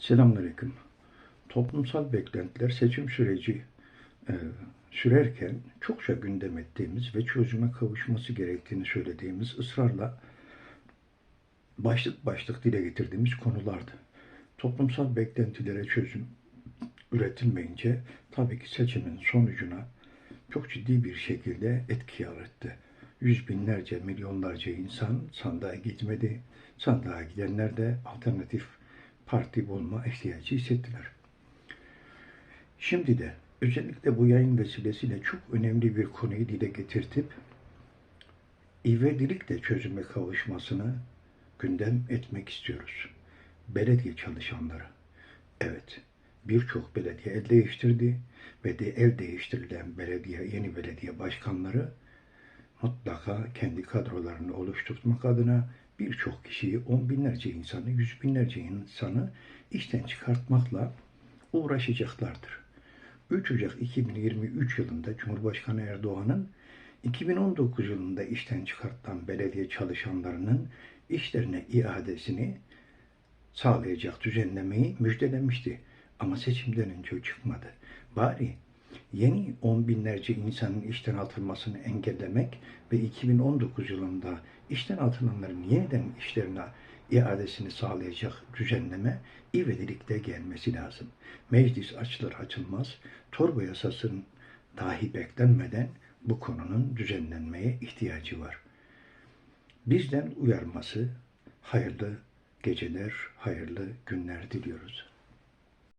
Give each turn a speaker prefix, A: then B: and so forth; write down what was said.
A: Selamünaleyküm. Toplumsal beklentiler seçim süreci e, sürerken çokça gündem ettiğimiz ve çözüme kavuşması gerektiğini söylediğimiz ısrarla başlık başlık dile getirdiğimiz konulardı. Toplumsal beklentilere çözüm üretilmeyince tabii ki seçimin sonucuna çok ciddi bir şekilde etki yarattı. Yüz binlerce, milyonlarca insan sandığa gitmedi. Sandığa gidenler de alternatif parti bulma ihtiyacı hissettiler. Şimdi de özellikle bu yayın vesilesiyle çok önemli bir konuyu dile getirtip ivedilikle çözüme kavuşmasını gündem etmek istiyoruz. Belediye çalışanları. Evet, birçok belediye el değiştirdi ve de el değiştirilen belediye, yeni belediye başkanları mutlaka kendi kadrolarını oluşturmak adına birçok kişiyi, on binlerce insanı, yüz binlerce insanı işten çıkartmakla uğraşacaklardır. 3 Ocak 2023 yılında Cumhurbaşkanı Erdoğan'ın 2019 yılında işten çıkartılan belediye çalışanlarının işlerine iadesini sağlayacak düzenlemeyi müjdelemişti. Ama seçimden önce çıkmadı. Bari yeni on binlerce insanın işten atılmasını engellemek ve 2019 yılında işten atılanların yeniden işlerine iadesini sağlayacak düzenleme ivedilikte gelmesi lazım. Meclis açılır açılmaz torba yasasının dahi beklenmeden bu konunun düzenlenmeye ihtiyacı var. Bizden uyarması hayırlı geceler, hayırlı günler diliyoruz.